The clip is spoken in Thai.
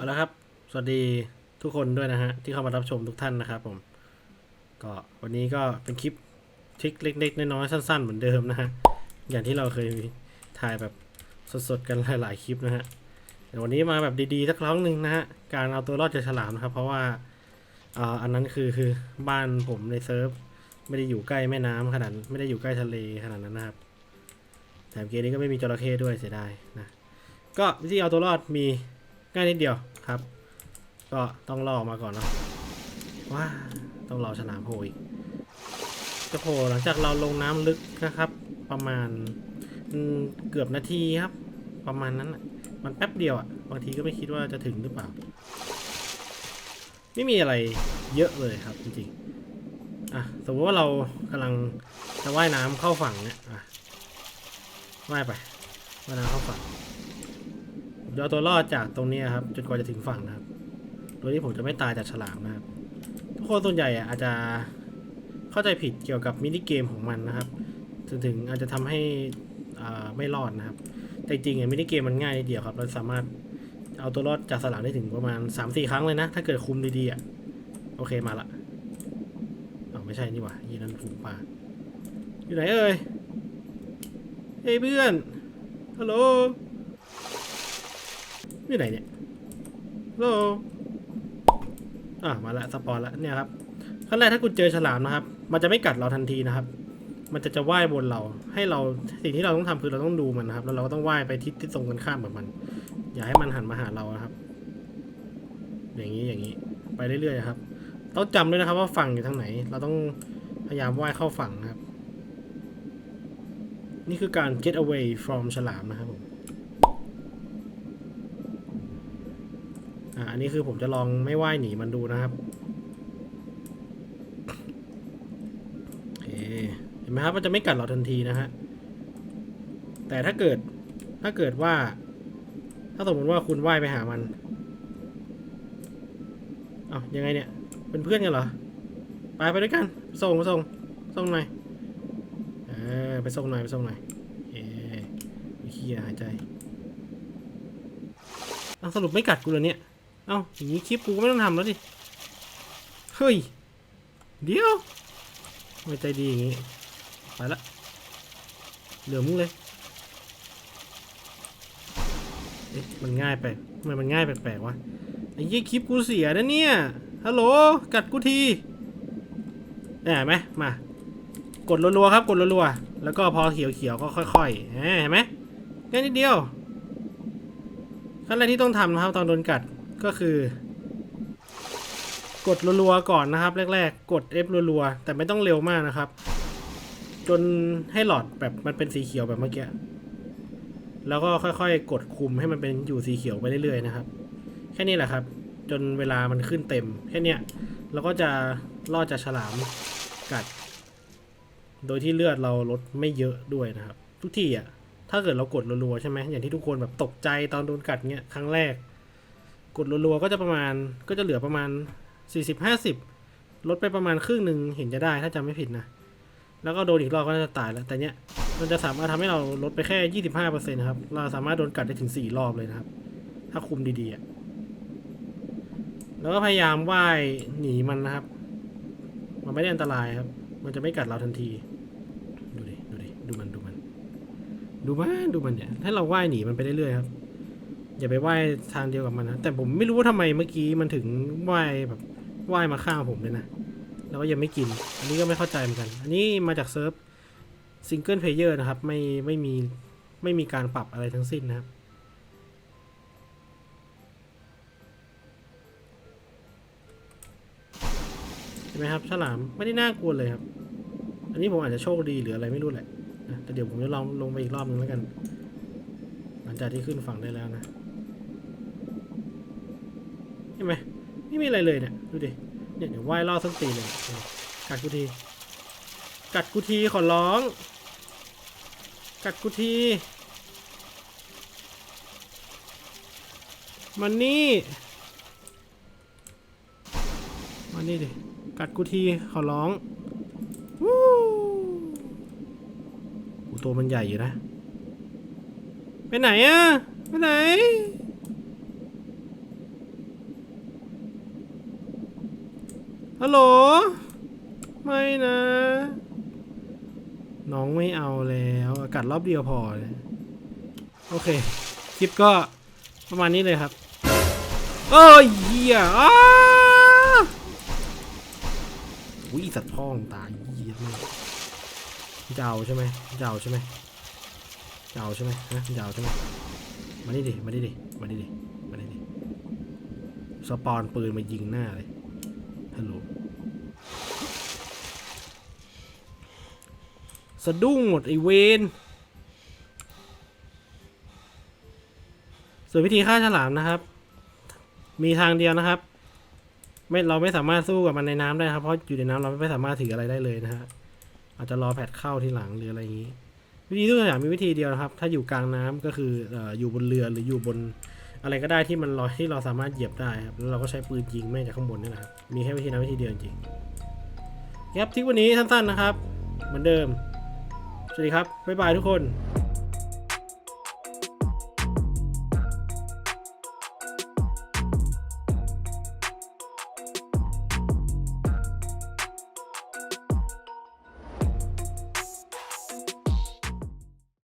เอาละครับ สวัสดีทุกคนด้วยนะฮะ ที่เข้ามารับชมทุกท่านนะครับผม ก็วันนี้ก็เป็นคลิปทริคเล็กๆน้อยๆสั้น ๆ เหมือนเดิมนะฮะ อย่างที่เราเคยถ่ายแบบสดๆกันหลายๆคลิปนะฮะแต่วันนี้มาแบบดีๆสักครั้งหนึ่งนะฮะ การเอาตัวรอดจากฉลามนะครับ เพราะว่าอ่าอันนั้นคือคือบ้านผมในเซิร์ฟไม่ได้อยู่ใกล้แม่น้ำขนาดไม่ได้อยู่ใกล้ทะเลขนาดนั้นนะครับแถมเกมนี้ก็ไม่มีจระเข้ด้วยเสียดายนะ ก็วิธีเอาตัวรอดมีง่ายนิดเดียว ครับ ก็ต้องล่อออกมาก่อนเนาะว้าต้องรอฉลามโผล่อีกจะโผล่หลังจากเราลงน้ำลึกนะครับ ประมาณเกือบนาทีครับ ประมาณนั้นมันแป๊บเดียวอะ่ะบางทีก็ไม่คิดว่าจะถึงหรือเปล่า ไม่มีอะไรเยอะเลยครับจริงๆอะสมมติว่าเรากำลังจะว่ายน้ำเข้าฝั่งเนี่ยอะว่ายไปว่ายน้ำเข้าฝั่ง เอาตัวรอดจากตรงนี้ครับจนกว่าจะถึงฝั่งนะครับ โดยที่ผมจะไม่ตายจากฉลามนะครับ ทุกคนส่วนใหญ่อาจจะเข้าใจผิดเกี่ยวกับมินิเกมของมันนะครับจนถึงอาจจะทำให้ไม่รอดนะครับ แต่จริงๆอะมินิเกมมันง่ายนิดเดียวครับ เราสามารถเอาตัวรอดจากฉลามได้ถึงประมาณ 3-4 ครั้งเลยนะ ถ้าเกิดคุมดีๆอะโอเคมาละเอาไม่ใช่นี่หว่ายีนันฝูงปลาอยู่ไหนเอ่ยเฮ้ยเพื่อนฮัลโหล อยู่ไหนเนี่ยโลอะมาละสปอนละเนี่ยครับขั้นแรกถ้าคุณเจอฉลามนะครับ มันจะไม่กัดเราทันทีนะครับ มันจะจะว่ายบนเรา ให้เราสิ่งที่เราต้องทำคือเราต้องดูมันนะครับ แล้วเราก็ต้องว่ายไปทิศที่ตรงกันข้ามกับมัน อย่าให้มันหันมาหาเรานะครับ อย่างนี้อย่างนี้ ไปเรื่อยๆครับ ต้องจำด้วยนะครับ ว่าฝั่งอยู่ทางไหน เราต้องพยายามว่ายเข้าฝั่งนะครับ นี่คือการ get away from ฉลามนะครับผม อ่าอันนี้คือผมจะลองไม่ว่ายหนีมันดูนะครับเห็นไหมครับมันจะไม่กัดเราทันทีนะฮะแต่ถ้าเกิดถ้าเกิดว่า ถ้าสมมติว่าคุณว่ายไปหามันเอา้ายังไงเนี่ย เป็นเพื่อนกันเหรอ ไปไปด้วยกัน ส่งไปส่ง ส่งหน่อยเออไปส่งหน่อยไปส่งหน่อยเอ๊ไอ้เฮียหายใจสรุปไม่กัดกูเลยเนี่ย เอ้าอย่างนี้คลิปกูก็ไม่ต้องทำแล้วดิ เฮ้ย เดี๋ยวไม่ใจดีอย่างนี้ ไปละ เหลือมึงเลยเอ๊ะมันง่ายไปทำไมมันง่ายแปลกๆวะไอ้ยี่คลิปกูเสียนะเนี่ย ฮัลโหล กัดกูทีเนี่ยเห็นไหมมา กดรัวๆครับ กดรัวๆ แล้วก็พอเขียวๆก็ค่อยๆเห็นไหมแค่นิดเดียวขั้นแรกที่ต้องทำนะครับตอนโดนกัด ก็คือ กดรัวๆก่อนนะครับ แรก ๆ กด F รัวๆแต่ไม่ต้องเร็วมากนะครับ จนให้หลอดแบบมันเป็นสีเขียวแบบเมื่อกี้แล้วก็ค่อยๆ กดคุมให้มันเป็นอยู่สีเขียวไปเรื่อยๆนะครับ แค่นี้แหละครับ จนเวลามันขึ้นเต็ม แค่นี้เราก็จะรอดจากฉลามกัด โดยที่เลือดเราลดไม่เยอะด้วยนะครับ ทุกทีอะถ้าเกิดเรากดรัวๆใช่ไหมอย่างที่ทุกคนแบบตกใจตอนโดนกัดเนี้ยครั้งแรก ดรัวๆก็จะประมาณก็จะเหลือประมาณ 40-50 ลดไปประมาณครึ่งหนึ่งเห็นจะได้ถ้าจำไม่ผิดนะ แล้วก็โดนอีกรอบก็น่าจะตายแล้ว แต่เนี้ยมันจะสามารถทำให้เราลดไปแค่ 25%นะครับ เราสามารถโดนกัดได้ถึง 4 รอบเลยนะครับ ถ้าคุมดีๆ แล้วก็พยายามว่ายหนีมันนะครับ มันไม่ได้อันตรายครับ มันจะไม่กัดเราทันที ดูดิ ดูดิ ดูมัน ดูมัน ดูมัน ดูมันเนี่ย ให้เราว่ายหนีมันไปเรื่อยๆครับ อย่าไปว่ายทางเดียวกับมันนะ แต่ผมไม่รู้ว่าทำไมเมื่อกี้มันถึงว่ายแบบว่ายมาข้างผมเลยนะ แล้วก็ยังไม่กิน อันนี้ก็ไม่เข้าใจเหมือนกัน อันนี้มาจากเซิร์ฟซิงเกิลเพลเยอร์นะครับ ไม่ไม่มีไม่มีการปรับอะไรทั้งสิ้นนะครับเห็นไหมครับฉลามไม่ได้น่ากลัวเลยครับ อันนี้ผมอาจจะโชคดีหรืออะไรไม่รู้แหละแต่เดี๋ยวผมจะลองลงไปอีกรอบนึงแล้วกัน หลังจากที่ขึ้นฝั่งได้แล้วนะ ห็นไหมไม่มีอะไรเลยเนี่ยดูดิเนี่ยเดี๋ยวว่ายล่อส้นตีนเลยเนี่ยกัดกูทีกัดกูทีขอร้อง กัดกูทีมันนี่มานี่ดิกัดกูทีขอร้องวู้ตัวมันใหญ่อยู่นะ ไปไหนอะไปไหน ฮัลโหล ไม่นะ น้องไม่เอาแล้ว อากาศรอบเดียวพอเลย โอเค คลิปก็ประมาณนี้เลยครับ เอ้ยเหี้ยอ้าวิสัตว์พ่องตายเหี้ยมากจะเอาใช่ไหมจะเอาใช่ไหมจะเอาใช่ไหมนะจะเอาใช่ไหมมาดิดิ มาดิดิ มาดิดิ มาดิดิ สปอนปืนมายิงหน้าเลย ลโหลสะดุ้งหมดไอเวนส่วนวิธีฆ่าฉลามนะครับ มีทางเดียวนะครับ ไม่เราไม่สามารถสู้กับมันในน้ำได้ครับ เพราะอยู่ในน้ำเราไม่สามารถถืออะไรได้เลยนะฮะอาจจะรอแพทเข้าทีหลังหรืออะไรอย่างนี้ วิธีทุกอย่างมีวิธีเดียวนะครับ ถ้าอยู่กลางน้ำก็คือออยู่บนเรือหรืออยู่บน อะไรก็ได้ที่มันลอยที่เราสามารถเหยียบได้ครับแล้วเราก็ใช้ปืนยิงแม่งจากข้างบนนี่แหละครับมีแค่วิธีนั้นวิธีเดียวจริงครับทิปวันนี้สั้นๆนะครับ เหมือนเดิม สวัสดีครับบ๊ายบายทุกคน